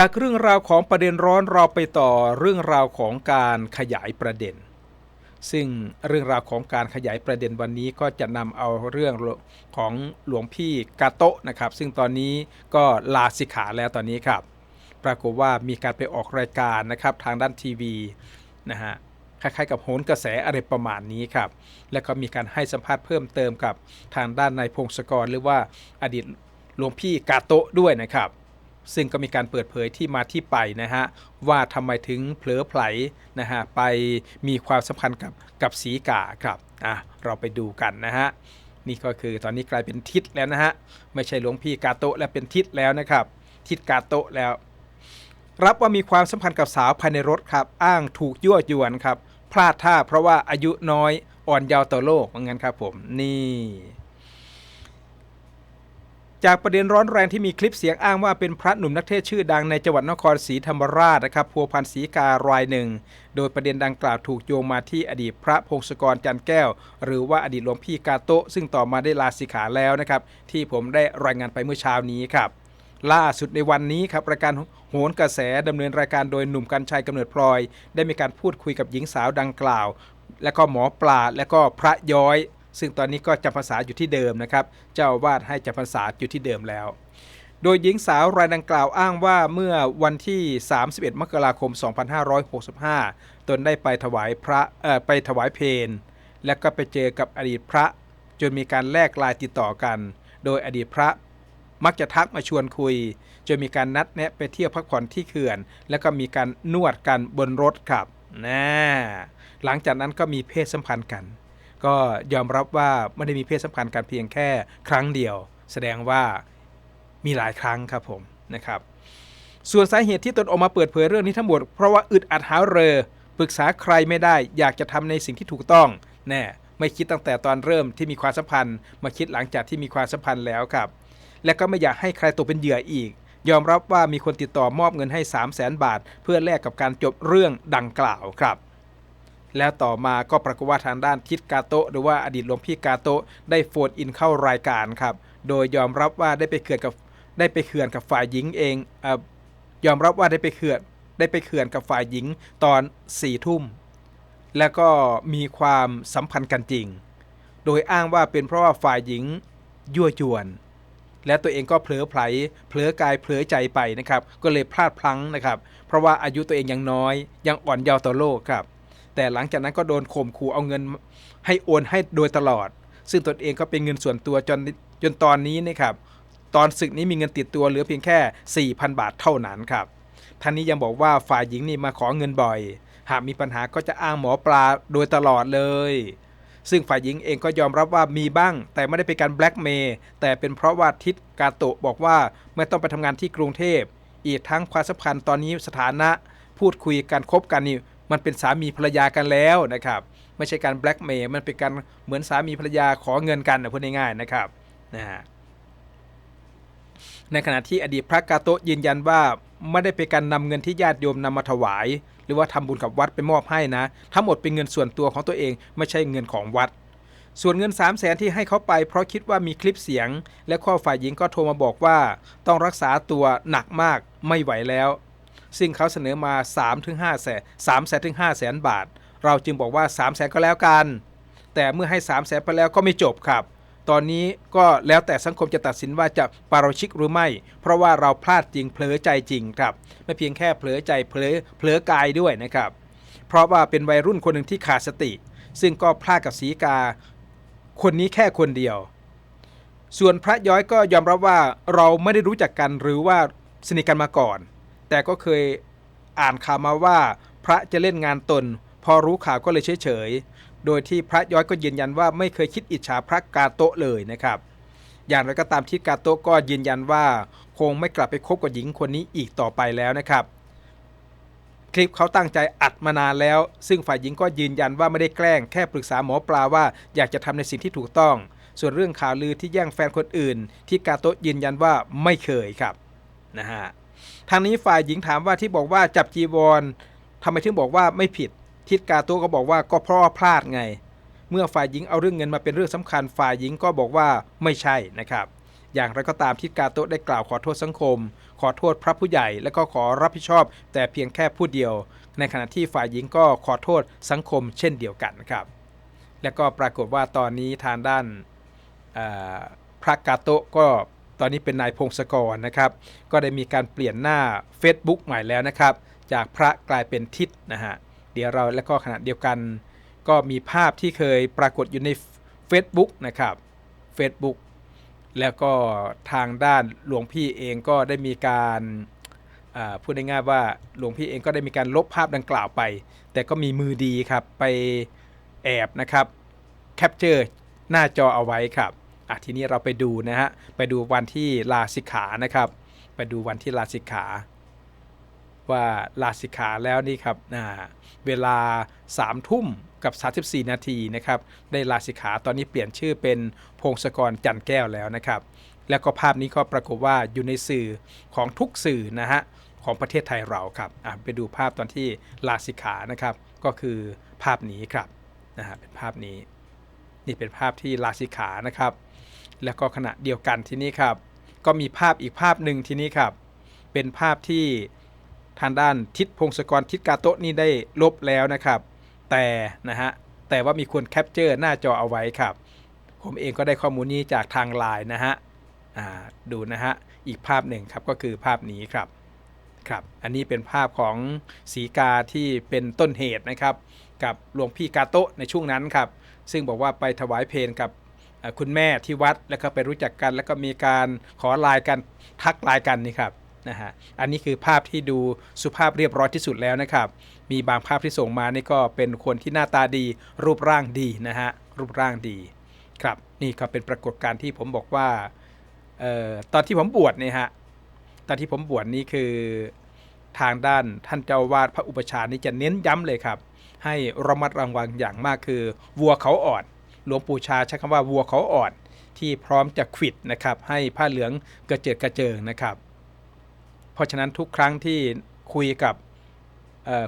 จากเรื่องราวของประเด็นร้อนเราไปต่อเรื่องราวของการขยายประเด็น ซึ่งเรื่องราวของการขยายประเด็นวันนี้ก็จะนำเอาเรื่องของหลวงพี่กาโตะนะครับ ซึ่งตอนนี้ก็ลาสิกขาแล้วตอนนี้ครับ ปรากฏว่ามีการไปออกรายการนะครับทางด้านทีวีนะฮะคล้ายๆกับโหนกระแสอะไรประมาณนี้ครับ แล้วก็มีการให้สัมภาษณ์เพิ่มเติมกับทางด้านนายพงศกรหรือว่าอดีตหลวงพี่กาโตะด้วยนะครับ ซึ่งก็มีการเปิดเผยที่มาที่ไปนะฮะว่าทำไมถึงเผลอไผลนะฮะไปมีความสัมพันธ์กับกับสีกาครับอะเราไปดูกันนะฮะนี่ก็คือตอนนี้กลายเป็นทิศแล้วนะฮะไม่ใช่หลวงพี่กาโตะแล้วเป็นทิศแล้วนะครับ ทิศกาโตะแล้ว รับว่ามีความสัมพันธ์กับสาวภายในรถครับ อ้างถูกยั่วยวนครับ พลาดท่าเพราะว่าอายุน้อยอ่อนเยาว์ต่อโลกว่างั้นครับผมนี่ จากประเด็นร้อนแรงที่มีคลิปเสียงอ้างว่าเป็นพระหนุ่มนักเทศชื่อดังในจังหวัดนครศรีธรรมราชนะครับพัวพันศรีการายหนึ่ง โดยประเด็นดังกล่าวถูกโยงมาที่อดีตพระพงศกรจันแก้ว หรือว่าอดีตหลวงพี่กาโตะซึ่งต่อมาได้ลาสิกขาแล้วนะครับ ที่ผมได้รายงานไปเมื่อเช้านี้ครับล่าสุดในวันนี้ครับรายการโหนกระแสดำเนินรายการโดยหนุ่มกัญชัยกำเนิดพลอย ได้มีการพูดคุยกับหญิงสาวดังกล่าว และก็หมอปลาและก็พระย้อย ซึ่งตอนนี้ก็จำพรรษาอยู่ที่เดิมนะครับ เจ้าวาดให้จำพรรษาอยู่ที่เดิมแล้ว โดยหญิงสาวรายดังกล่าวอ้างว่าเมื่อวันที่ 31 มกราคม 2565 ตนได้ไปถวายพระไปถวายเพลและก็ไปเจอกับอดีตพระ จนมีการแลกลายติดต่อกัน โดยอดีตพระมักจะทักมาชวนคุย จนมีการนัดแนะไปเที่ยวพักผ่อนที่เขื่อน แล้วก็มีการนวดกันบนรถครับนะหลังจากนั้นก็มีเพศสัมพันธ์กัน ก็ยอมรับว่าไม่ได้มีเพศสัมพันธ์กันเพียงแค่ครั้งเดียว แสดงว่ามีหลายครั้งครับผมนะครับส่วนสาเหตุที่ตนออกมาเปิดเผยเรื่องนี้ทั้งหมด เพราะว่าอึดอัดหาเรอปรึกษาใครไม่ได้ อยากจะทำในสิ่งที่ถูกต้องแน่ไม่คิดตั้งแต่ตอนเริ่มที่มีความสัมพันธ์ มาคิดหลังจากที่มีความสัมพันธ์แล้วครับ และก็ไม่อยากให้ใครตกเป็นเหยื่ออีก ยอมรับว่ามีคนติดต่อมอบเงินให้ 3 0 0แสนบาท เพื่อแลกกับการจบเรื่องดังกล่าวครับ แล้วต่อมาก็ปรากฏว่าทางด้านทิศกาโตะหรือว่าอดีตหลวงพี่กาโตะได้โฟนอินเข้ารายการครับ โดยยอมรับว่าได้ไปเขื่อนกับได้ไปเขื่อนกับฝ่ายหญิงเองเออยอมรับว่าได้ไปเขื่อนได้ไปเขื่อนกับฝ่ายหญิงตอนสี่ทุ่ม แล้วก็มีความสัมพันธ์กันจริง โดยอ้างว่าเป็นเพราะว่าฝ่ายหญิงยั่วยวน และตัวเองก็เผลอไผลเผลอกายเผลอใจไปนะครับ ก็เลยพลาดพลั้งนะครับ เพราะว่าอายุตัวเองยังน้อย ยังอ่อนเยาว์ต่อโลกครับ แต่หลังจากนั้นก็โดนข่มขู่เอาเงินให้โอนให้โดยตลอด ซึ่งตนเองก็เป็นเงินส่วนตัวจนจนตอนนี้นะครับตอนศึกนี้มีเงินติดตัวเหลือเพียงแค่ 4,000 บาทเท่านั้นครับท่านนี้ยังบอกว่าฝ่ายหญิงนี่มาขอเงินบ่อย หากมีปัญหาก็จะอ้างหมอปลาโดยตลอดเลย ซึ่งฝ่ายหญิงเองก็ยอมรับว่ามีบ้าง แต่ไม่ได้เป็นการแบล็กเมย์แต่เป็นเพราะว่าทิศกาโตะบอกว่าไม่ต้องไปทำงานที่กรุงเทพ อีกทั้งความสัมพันธ์ตอนนี้สถานะ พูดคุยกันคบกันนี่ มันเป็นสามีภรรยากันแล้วนะครับไม่ใช่การแบล็กเมย์มันเป็นการเหมือนสามีภรรยาขอเงินกันนะพูดง่ายๆนะครับนะฮะในขณะที่อดีตพระกาโตะยืนยันว่าไม่ได้เป็นการนำเงินที่ญาติโยมนำมาถวาย หรือว่าทำบุญกับวัดไปมอบให้นะ ทั้งหมดเป็นเงินส่วนตัวของตัวเองไม่ใช่เงินของวัด ส่วนเงิน 3 0 0แสนที่ให้เขาไป เพราะคิดว่ามีคลิปเสียง และข้อฝ่ายหญิงก็โทรมาบอกว่า ต้องรักษาตัวหนักมากไม่ไหวแล้ว ซึ่งเขาเสนอมา3-5แสน3แสนถึง5แสนบาท เราจึงบอกว่า 3 แสนก็แล้วกัน แต่เมื่อให้ 3 แสนไปแล้วก็ไม่จบครับ ตอนนี้ก็แล้วแต่สังคมจะตัดสินว่าจะปาราชิกหรือไม่ เพราะว่าเราพลาดจริงเผลอใจจริงครับ ไม่เพียงแค่เผลอใจเผลอเผลอกายด้วยนะครับ เพราะว่าเป็นวัยรุ่นคนหนึ่งที่ขาดสติ ซึ่งก็พลาดกับสีกา คนนี้แค่คนเดียว ส่วนพระย้อยก็ยอมรับว่าเราไม่ได้รู้จักกันหรือว่าสนิทกันมาก่อน แต่ก็เคยอ่านข่าวมาว่าพระจะเล่นงานตน พอรู้ข่าวก็เลยเฉยๆ โดยที่พระย้อยก็ยืนยันว่าไม่เคยคิดอิจฉาพระกาโตะเลยนะครับ อย่างไรก็ตามที่กาโตะก็ยืนยันว่า คงไม่กลับไปคบกับหญิงคนนี้อีกต่อไปแล้วนะครับ คลิปเขาตั้งใจอัดมานานแล้ว ซึ่งฝ่ายหญิงก็ยืนยันว่าไม่ได้แกล้งแค่ปรึกษาหมอปลาว่าอยากจะทำในสิ่งที่ถูกต้อง ส่วนเรื่องข่าวลือที่แย่งแฟนคนอื่น ที่กาโตะยืนยันว่าไม่เคยครับนะฮะ ทางนี้ฝ่ายหญิงถามว่าที่บอกว่าจับจีวรทำไมถึงบอกว่าไม่ผิด ทิศกาโตะก็บอกว่าก็เพราะพลาดไง เมื่อฝ่ายหญิงเอาเรื่องเงินมาเป็นเรื่องสำคัญ ฝ่ายหญิงก็บอกว่าไม่ใช่นะครับ อย่างไรก็ตามทิศกาโตะได้กล่าวขอโทษสังคม ขอโทษพระผู้ใหญ่ และก็ขอรับผิดชอบ แต่เพียงแค่ผู้เดียว ในขณะที่ฝ่ายหญิงก็ขอโทษสังคม เช่นเดียวกันครับ และก็ปรากฏว่าตอนนี้ทางด้านพระกาโตะก็ ตอนนี้เป็นนายพงศกรนะครับ ก็ได้มีการเปลี่ยนหน้า Facebook ใหม่แล้วนะครับ จากพระกลายเป็นทิศนะฮะเดี๋ยวเราและก็ขณะเดียวกัน ก็มีภาพที่เคยปรากฏอยู่ใน Facebook นะครับ Facebook แล้วก็ทางด้านหลวงพี่เองก็ได้มีการพูดง่ายๆว่าหลวงพี่เองก็ได้มีการลบภาพดังกล่าวไป แต่ก็มีมือดีครับไปแอบนะครับแคปเจอร์หน้าจอเอาไว้ครับ อะทีนี้เราไปดูนะฮะไปดูวันที่ลาสิกขานะครับ ไปดูวันที่ลาสิกขา ว่าลาสิกขาแล้วนี่ครับอ่าเวลา3ทุ่มกับ 34 นาทีนะครับได้ลาสิกขาตอนนี้เปลี่ยนชื่อเป็นพงศกรจันแก้วแล้วนะครับแล้วก็ภาพนี้ก็ปรากฏว่าอยู่ในสื่อของทุกสื่อนะฮะของประเทศไทยเราครับไปดูภาพตอนที่ลาสิกขานะครับ ก็คือภาพนี้ครับนะฮะเป็นภาพนี้ นี่เป็นภาพที่ลาสิกขานะครับ แล้วก็ขณะเดียวกันที่นี่ครับ ก็มีภาพอีกภาพหนึ่งที่นี่ครับ เป็นภาพที่ทางด้านทิศพงศกรทิศกาโตะนี่ได้ลบแล้วนะครับ แต่นะฮะแต่ว่ามีคนแคปเจอร์หน้าจอเอาไว้ครับ ผมเองก็ได้ข้อมูลนี้จากทางไลน์นะฮะดูนะฮะอีกภาพหนึ่งครับก็คือภาพนี้ครับครับ อันนี้เป็นภาพของสีกาที่เป็นต้นเหตุนะครับ กับหลวงพี่กาโตะในช่วงนั้นครับ ซึ่งบอกว่าไปถวายเพลงกับ คุณแม่ที่วัดแล้วก็ไปรู้จักกัน แล้วก็มีการขอไลน์กันทักไลน์กันนี่ครับนะฮะอันนี้คือภาพที่ดูสุภาพเรียบร้อยที่สุดแล้วนะครับ มีบางภาพที่ส่งมานี่ก็เป็นคนที่หน้าตาดี รูปร่างดีนะฮะรูปร่างดีครับนี่ก็เป็นปรากฏการณ์ที่ผมบอกว่าเอ่อตอนที่ผมบวชเนี่ยฮะตอนที่ผมบวชนี่คือทางด้านท่านเจ้าวาดพระอุปชานี่จะเน้นย้ำเลยครับ ให้ระมัดระวังอย่างมากคือ วัวเขาอ่อน หลวงปู่ชาใช้คำว่าวัวเขาอ่อนที่พร้อมจะขิดนะครับ ให้ผ้าเหลืองกระเจิดกระเจิงนะครับ เพราะฉะนั้นทุกครั้งที่คุยกับ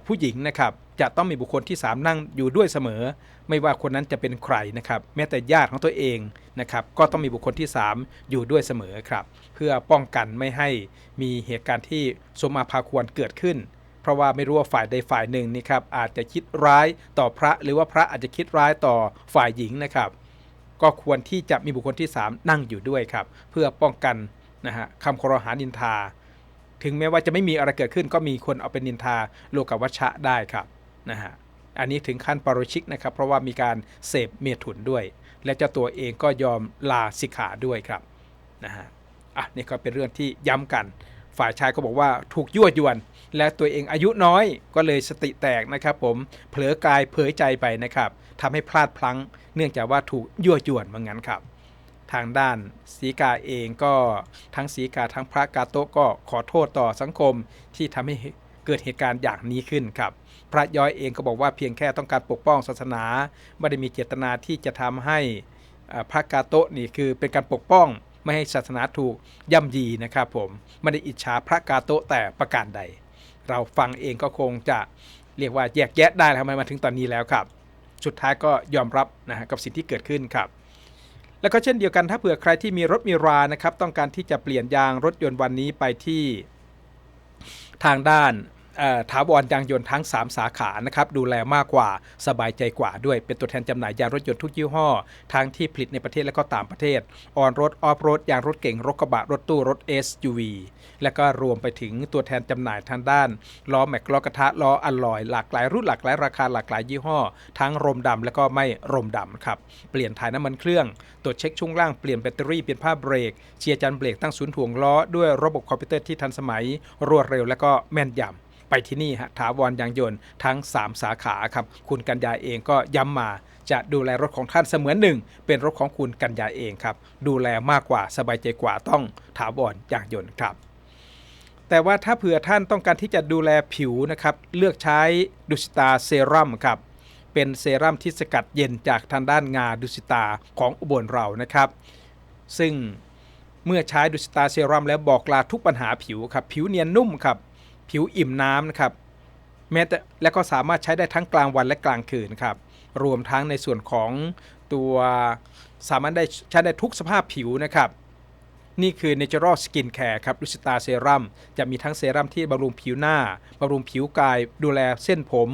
ผู้หญิงนะครับจะต้องมีบุคคลที่ 3 นั่งอยู่ด้วยเสมอ ไม่ว่าคนนั้นจะเป็นใครนะครับแม้แต่ญาติของตัวเองนะครับก็ต้องมีบุคคลที่ 3 อยู่ด้วยเสมอครับ เพื่อป้องกันไม่ให้มีเหตุการณ์ที่สมมาพาควรเกิดขึ้น เพราะว่าไม่รู้ว่าฝ่ายใดฝ่ายหนึ่งนี่ครับอาจจะคิดร้ายต่อพระ หรือว่าพระอาจจะคิดร้ายต่อฝ่ายหญิงนะครับ ก็ควรที่จะมีบุคคลที่ 3 นั่งอยู่ด้วยครับ เพื่อป้องกันนะฮะคำครหานินทา ถึงแม้ว่าจะไม่มีอะไรเกิดขึ้น ก็มีคนเอาเป็นนินทาโลกวัชชะได้ครับนะฮะอันนี้ถึงขั้นปรชิกนะครับ เพราะว่ามีการเสพเมถุนด้วย และเจ้าตัวเองก็ยอมลาสิกขาด้วยครับนะฮะอะนี่ก็เป็นเรื่องที่ย้ำกัน ฝ่ายชายก็บอกว่าถูกยั่วยวน และตัวเองอายุน้อยก็เลยสติแตกนะครับ ผมเผลอกายเผยใจไปนะครับทำให้พลาดพลั้ง เนื่องจากว่าถูกยั่วยวนเหมือนกันครับทางด้านสีกาเองก็ทั้งสีกาทั้งพระกาโตะก็ขอโทษต่อสังคมที่ทำให้เกิดเหตุการณ์อย่างนี้ขึ้นครับ พระย้อยเองก็บอกว่าเพียงแค่ต้องการปกป้องศาสนา ไม่ได้มีเจตนาที่จะทำให้พระกาโตะนี่คือเป็นการปกป้อง ไม่ให้ศาสนาถูกย่ำยีนะครับผมไม่ได้อิจฉาพระกาโตะแต่ประการใด เราฟังเองก็คงจะเรียกว่าแยกแยะได้ทำไมมาถึงตอนนี้แล้วครับ สุดท้ายก็ยอมรับนะฮะกับสิ่งที่เกิดขึ้นครับ แล้วก็เช่นเดียวกันถ้าเผื่อใครที่มีรถมีรานะครับ ต้องการที่จะเปลี่ยนยางรถยนต์วันนี้ไปที่ทางด้าน ถาวรยางยนต์ทั้ง 3 สาขานะครับดูแลมากกว่าสบายใจกว่าด้วย เป็นตัวแทนจำหน่ายยางรถยนต์ทุกยี่ห้อ ทั้งที่ผลิตในประเทศและก็ต่างประเทศ ออนรถออฟรถยางรถเก่งรถกระบะรถตู้รถ SUV และก็รวมไปถึงตัวแทนจำหน่ายทางด้านล้อแม็กล้อกระทะล้ออัลลอยหลากหลายรุ่นหลากหลายราคาหลากหลายยี่ห้อ ทั้งรมดำและก็ไม่รมดำครับเปลี่ยนถ่ายน้ำมันเครื่องตรวจเช็คช่วงล่างเปลี่ยนแบตเตอรี่เปลี่ยนผ้าเบรกเชียร์จันเบรกตั้งศูนย์ถ่วงล้อด้วยระบบคอมพิวเตอร์ที่ทันสมัยรวดเร็วและก็แม่นยำ ไปที่นี่ฮะถาวรยางยนต์ทั้ง 3 สาขาครับคุณกัญญาเองก็ย้ำมาจะดูแลรถของท่านเสมือนหนึ่ง เป็นรถของคุณกัญญาเองครับ ดูแลมากกว่าสบายใจกว่าต้องถาวรยางยนต์ครับ แต่ว่าถ้าเผื่อท่านต้องการที่จะดูแลผิวนะครับ เลือกใช้ดุสิตาเซรั่มครับ เป็นเซรั่มที่สกัดเย็นจากทางด้านงาดุสิตาของอุบลเรานะครับ ซึ่งเมื่อใช้ดุสิตาเซรั่มแล้วบอกลาทุกปัญหาผิวครับ ผิวเนียนนุ่มครับ ผิวอิ่มน้ำนะครับแม้แต่และก็สามารถใช้ได้ทั้งกลางวันและกลางคืนครับรวมทั้งในส่วนของตัวสามารถได้ใช้ได้ทุกสภาพผิวนะครับ นี่คือ Natural Skin Care ครับลุสิตาเซรั่มจะมีทั้งเซรั่มที่บำรุงผิวหน้าบำรุงผิวกาย ดูแลเส้นผม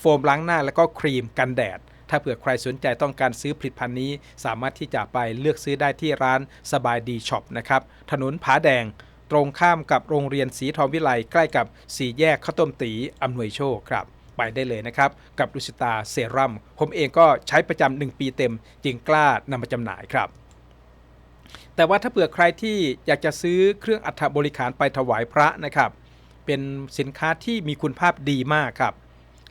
โฟมล้างหน้าแล้วก็ครีมกันแดด ถ้าเผื่อใครสนใจต้องการซื้อผลิตภัณฑ์นี้ สามารถที่จะไปเลือกซื้อได้ที่ร้านสบายดีช็อปนะครับถนนผาแดง ตรงข้ามกับโรงเรียนศรีทองวิไลใกล้กับสีแยกข้าวต้มตีอำนวยโชคครับ ไปได้เลยนะครับ กับลุสิตาเซรั่มผมเองก็ใช้ประจำหนึ่งปีเต็ม จึงกล้านำมาจำหน่ายครับแต่ว่าถ้าเผื่อใครที่อยากจะซื้อเครื่องอัฐบริขารไปถวายพระนะครับ เป็นสินค้าที่มีคุณภาพดีมากครับ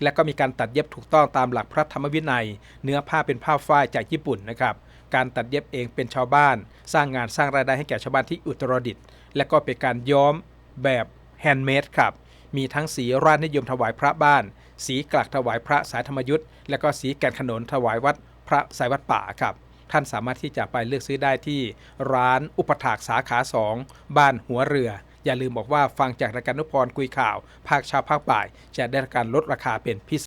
และก็มีการตัดเย็บถูกต้องตามหลักพระธรรมวินัย เนื้อผ้าเป็นผ้าฝ้ายจากญี่ปุ่นนะครับ การตัดเย็บเองเป็นชาวบ้าน สร้างงานสร้างรายได้ให้แก่ชาวบ้านที่อุตรดิตถ์ และก็เป็นการย้อมแบบแฮนด์เมดครับ มีทั้งสีราชนิยมถวายพระบ้าน สีกลักถวายพระสายธรรมยุทธ์และก็สีแก่นขนนถวายวัดพระสายวัดป่าครับ ท่านสามารถที่จะไปเลือกซื้อได้ที่ร้านอุปถากสาขา 2 บ้านหัวเรือ อย่าลืมบอกว่าฟังจากรายการนุพรคุยข่าว ภาคเช้าภาคบ่าย จะได้การลดราคาเป็นพิเศ